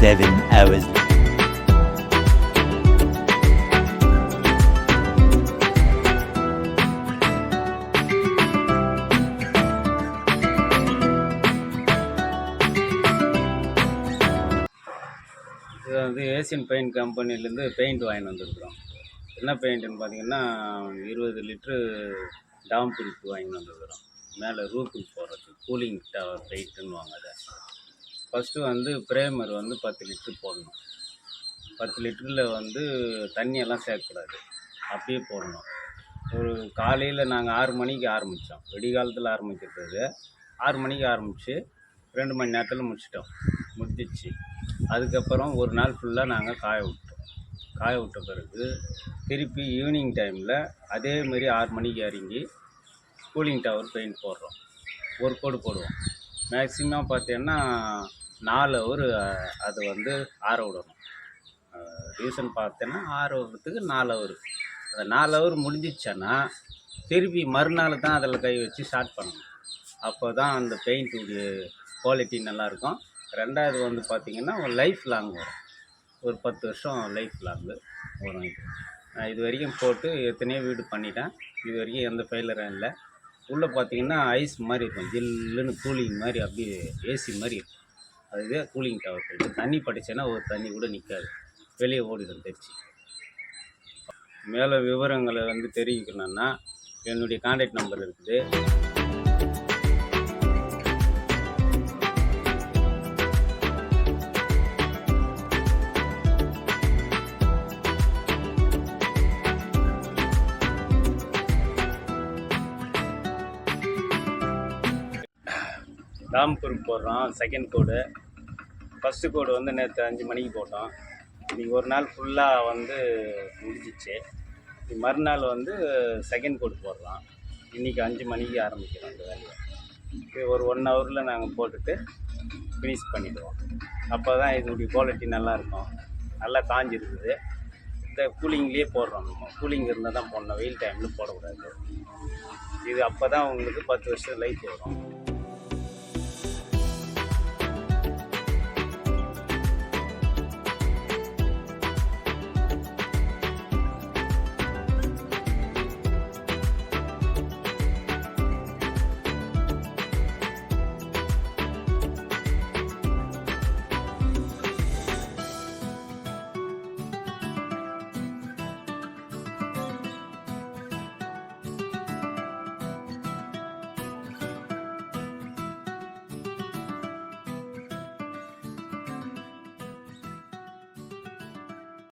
hours. இது வந்து Asian paint கம்பெனிலேருந்து பெயிண்ட் வாங்கிட்டு வந்திருக்கிறோம். என்ன பெயிண்ட்டுன்னு பார்த்தீங்கன்னா இருபது லிட்ரு டாம் பிரிப்பு வாங்கிட்டு வந்திருக்கிறோம். மேலே ரூஃபுக்கு போடுறதுக்கு கூலிங் டவர் பெயிண்ட்டுன்னு அதை ஃபஸ்ட்டு வந்து பிரேமர் வந்து பத்து லிட்ரு போடணும். பத்து லிட்டரில் வந்து தண்ணியெல்லாம் சேர்க்கக்கூடாது. அப்படியே போடணும். ஒரு காலையில் நாங்கள் ஆறு மணிக்கு ஆரம்பித்தோம் வெடிகாலத்தில் ஆரம்பிக்கிறது. ஆறு மணிக்கு ஆரம்பித்து ரெண்டு மணி நேரத்தில் முடிச்சிட்டோம். முடிஞ்சிச்சு. அதுக்கப்புறம் ஒரு நாள் ஃபுல்லாக நாங்கள் காய விட்டோம். காய விட்ட பிறகு திருப்பி ஈவினிங் டைமில் அதேமாரி ஆறு மணிக்கு இறங்கி கூலிங் டவர் பெயிண்ட் போடுறோம். ஒரு கோடு போடுவோம். மேக்ஸிமம் பார்த்தீங்கன்னா நாலு ஒரு அது வந்து ஆற விடணும். ரீசன் பார்த்தேன்னா ஆற விடுறதுக்கு நாலு ஹவர் அந்த நாலு ஹவர் முடிஞ்சிச்சேன்னா திருப்பி மறுநாள் தான் அதில் கை வச்சு ஸ்டார்ட் பண்ணணும். அப்போ தான் அந்த பெயிண்ட்டுடைய குவாலிட்டி நல்லாயிருக்கும் ரெண்டாவது வந்து பார்த்திங்கன்னா லைஃப் லாங் வரும். ஒரு பத்து வருஷம் லைஃப் லாங்கு வரும் இது. நான் இது வரைக்கும் போட்டு எத்தனையோ வீடு பண்ணிட்டேன். இது வரைக்கும் எந்த ஃபெயிலரும் இல்லை. உள்ளே பார்த்தீங்கன்னா ஐஸ் மாதிரி இருக்கும். ஜில்லுன்னு கூலிங் மாதிரி அப்படியே ஏசி மாதிரி இருக்கும். அதுவே கூலிங் டவர் போயிட்டு தண்ணி பட்டுச்சுன்னா ஒரு தண்ணி கூட நிற்காது வெளியே ஓடிடும் தெரிச்சு. மேலே விவரங்களை வந்து தெரிவிக்கணும்னா என்னுடைய கான்டாக்ட் நம்பர் இருக்குது. ராம்பூர் போடுறோம் செகண்ட் கோடு ஃபஸ்ட்டு கோடு வந்து நேற்று அஞ்சு மணிக்கு போட்டோம். இன்றைக்கி ஒரு நாள் ஃபுல்லாக வந்து முடிஞ்சிச்சு. மறுநாள் வந்து செகண்ட் கோடு போடுறோம் இன்றைக்கி அஞ்சு மணிக்கு ஆரம்பிக்கிறோம் இந்த வேலையை. இது ஒரு ஒன் ஹவரில் நாங்கள் போட்டுட்டு ஃபினிஷ் பண்ணிடுவோம். அப்போ தான் இதனுடைய குவாலிட்டி நல்லாயிருக்கும். நல்லா காஞ்சிருக்குது. இந்த கூலிங்லேயே போடுறோம் நம்ம. கூலிங் இருந்தால் தான் போடணும். வெயில் டைமில் போடக்கூடாது. இது அப்போ தான் உங்களுக்கு பத்து வருஷம் லைஃப் வரும்.